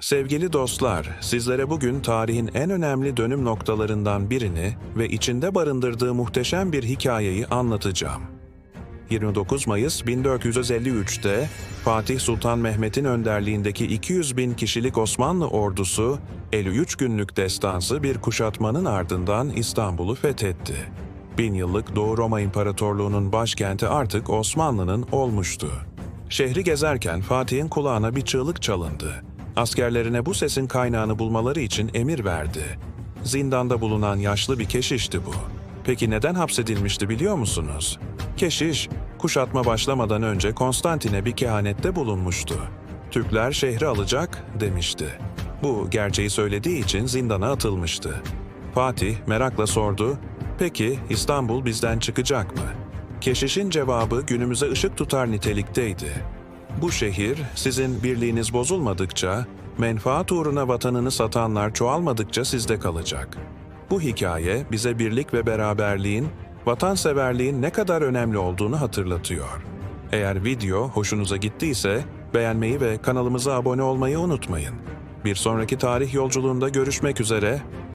Sevgili dostlar, sizlere bugün tarihin en önemli dönüm noktalarından birini ve içinde barındırdığı muhteşem bir hikayeyi anlatacağım. 29 Mayıs 1453'te Fatih Sultan Mehmet'in önderliğindeki 200 bin kişilik Osmanlı ordusu 53 günlük destansı bir kuşatmanın ardından İstanbul'u fethetti. Bin yıllık Doğu Roma İmparatorluğu'nun başkenti artık Osmanlı'nın olmuştu. Şehri gezerken Fatih'in kulağına bir çığlık çalındı. Askerlerine bu sesin kaynağını bulmaları için emir verdi. Zindanda bulunan yaşlı bir keşişti bu. Peki neden hapsedilmişti biliyor musunuz? Keşiş, kuşatma başlamadan önce Konstantin'e bir kehanette bulunmuştu. Türkler şehri alacak demişti. Bu gerçeği söylediği için zindana atılmıştı. Fatih merakla sordu, peki İstanbul bizden çıkacak mı? Keşişin cevabı günümüze ışık tutar nitelikteydi. Bu şehir sizin birliğiniz bozulmadıkça, menfaat uğruna vatanını satanlar çoğalmadıkça sizde kalacak. Bu hikaye bize birlik ve beraberliğin, vatanseverliğin ne kadar önemli olduğunu hatırlatıyor. Eğer video hoşunuza gittiyse beğenmeyi ve kanalımıza abone olmayı unutmayın. Bir sonraki tarih yolculuğunda görüşmek üzere,